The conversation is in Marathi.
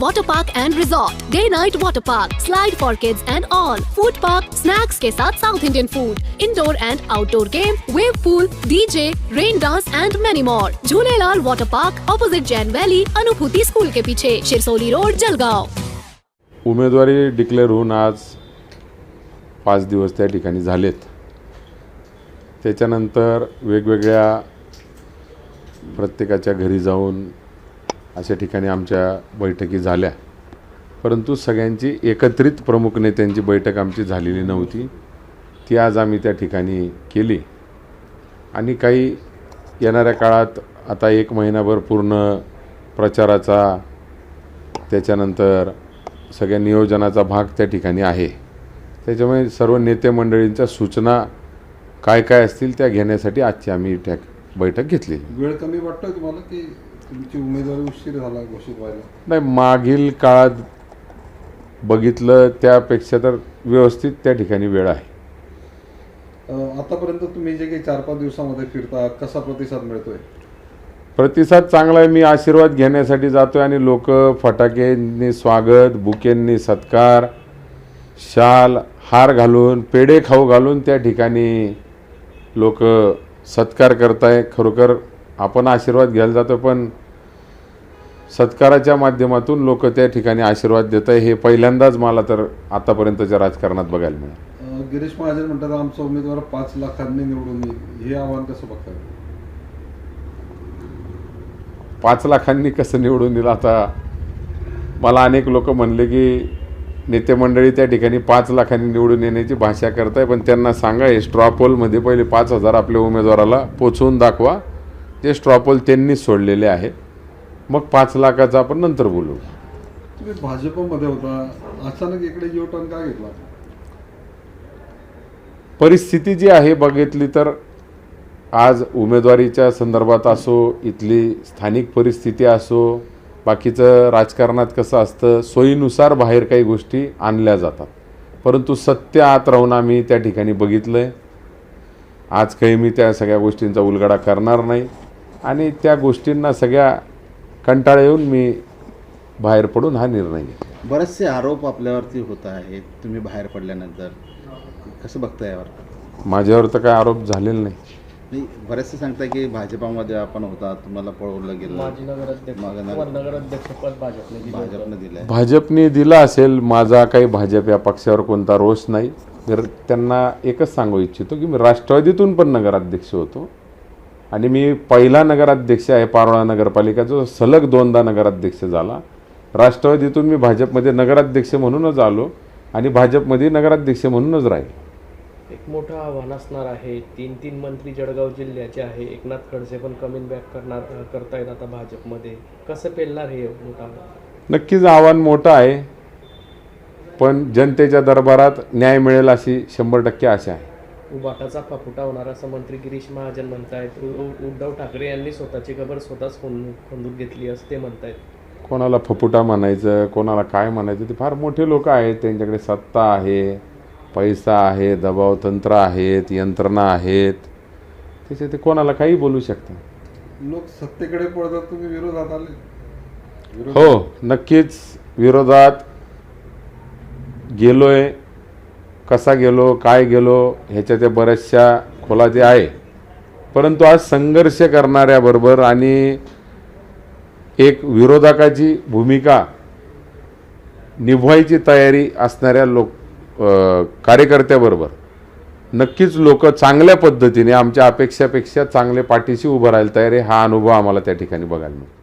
Water park and resort day night water park slide for kids and all food park snacks के साथ south Indian food indoor and outdoor game wave pool DJ rain dance and many more Jhulelal water park opposite Jain Valley Anubhuti school के पीछे शिरसोली रोड जलगाव उमेदवारी डिक्लेअर होऊन आज पाच दिवस त्या ठिकाणी झालेत. त्याच्यानंतर वेगवेगळ्या प्रत्येकाच्या घरी जाऊन अशा ठिकाणी आमच्या बैठकी झाल्या. परंतु सगळ्यांची एकत्रित प्रमुख नेत्यांची बैठक आमची झालेली नव्हती. ती आज आम्ही त्या ठिकाणी केली. आणि काही येणाऱ्या काळात आता एक महिनाभर पूर्ण प्रचाराचा त्याच्यानंतर सगळ्या नियोजनाचा भाग त्या ठिकाणी आहे. त्याच्यामुळे सर्व नेते मंडळींच्या सूचना काय काय असतील त्या घेण्यासाठी आजची आम्ही त्या बैठक घेतली वेळ कमी वाटतो तुम्हाला की तुमची उमेदवारी उशीर झाला घोषित व्हायला. नाही मागील काळात बघितलं त्यापेक्षा तर व्यवस्थित त्या ठिकाणी वेळ आहे. अं, आतापर्यंत तुम्ही जे काही चार पाच दिवसामध्ये फिरता कसा प्रतिसाद मिळतोय? प्रतिसाद चांगला आहे. मी आशीर्वाद घेण्यासाठी जातोय आणि लोक फटाक्यांनी स्वागत बुकेंनी सत्कार शाल हार घालून पेढे खाऊ घालून त्या ठिकाणी लोक सत्कार करताय. खरोखर आपण आशीर्वाद घ्यायला जातो पण सत्काराच्या माध्यमातून लोक त्या ठिकाणी आशीर्वाद देत आहे हे पहिल्यांदाच मला तर आतापर्यंतच्या राजकारणात बघायला मिळालं. गिरीश महाजन म्हणतात आमचा उमेदवार पाच लाखांनी निवडून येईल. हे आव्हान कसं बघताय पाच लाखांनी कसं निवडून दिलं आता मला अनेक लोक म्हणले की नेते मंडळी त्या ठिकाणी पाच लाखांनी निवडून येण्याची भाषा करताय पण त्यांना सांगा हे स्ट्रॉपोलमध्ये पहिले पाच हजार आपल्या उमेदवाराला पोचवून दाखवा. जे स्ट्रॉपोल त्यांनीच सोडलेले आहे मग पाच लाखाचं आपण नंतर बोलू. तुम्ही भाजपमध्ये होता. अचानक इकडे यू टर्न का घेतला? परिस्थिती जी आहे बघितली तर आज उमेदवारीच्या संदर्भात असो इथली स्थानिक परिस्थिती असो बाकीचं राजकारणात कसं असतं सोयीनुसार बाहेर काही गोष्टी आणल्या जातात. परंतु सत्य आत राहून आम्ही त्या ठिकाणी बघितलं आहे आज काही मी त्या सगळ्या गोष्टींचा उलगडा करणार नाही. आणि त्या गोष्टींना सगळ्या कंटाळा येऊन मी बाहेर पडून हा निर्णय घेतला. बरेचसे आरोप आपल्यावरती होत आहेत. तुम्ही बाहेर पडल्यानंतर कसं बघताय यावर? माझ्यावर तर काय आरोप झालेले नाही. नाही बरेचसे सांगताय की भाजपामध्ये आपण होता तुम्हाला पळवलं गेलं. भाजपने दिला असेल माझा काही भाजप या पक्षावर कोणता रोष नाही. तर त्यांना एकच सांगू इच्छितो की मी राष्ट्रवादीतून पण नगराध्यक्ष होतो. आणि मी पहिला नगराध्यक्ष आहे पारोळा नगरपालिका जो सलग दोनदा नगराध्यक्ष झाला. राष्ट्रवादीतून मी भाजपमध्ये नगराध्यक्ष म्हणूनच आलो आणि भाजपमध्ये नगराध्यक्ष म्हणूनच राहील. एक मोठं आव्हान असणार आहे. तीन तीन मंत्री जळगाव जिल्ह्याचे आहे. एकनाथ खडसे पण कमिंग बॅक करणार करतायत आता भाजपमध्ये. कसं पेलणार हे मोठं आव्हान? नक्कीच आव्हान मोठं आहे पण जनतेच्या दरबारात न्याय मिळेल अशी शंभर टक्के आशा आहे. उबाटाचा फाफुटा होणार असं मंत्री गिरीश महाजन म्हणतायत. उ- उ- उद्धव ठाकरे यांनी स्वतःची खबर स्वतःच खोंद खोंदून घेतली असं ते म्हणतायत. कोणाला फपुटा म्हणायचं कोणाला काय म्हणायचं ते फार मोठे लोक आहेत. त्यांच्याकडे सत्ता आहे पैसा आहे दबाव तंत्र आहेत यंत्रणा आहेत. त्याचे ते कोणाला काही बोलू शकतात लोक सत्तेकडे पळतात तुम्ही विरोधात आले. हो नक्कीच विरोधात गेलोय. कसा गेलो काय गेलो ह्याच्या त्या बऱ्याचशा खोला ते आहे. परंतु आज संघर्ष करणाऱ्याबरोबर आणि एक विरोधकाची भूमिका निभवायची तयारी असणाऱ्या लोक कार्यकर्त्याबरोबर. नक्कीच लोक चांगल्या पद्धतीने आमच्या अपेक्षापेक्षा चांगले पाठीशी उभं राहायला तयार आहे हा अनुभव आम्हाला त्या ठिकाणी बघायला मिळतो.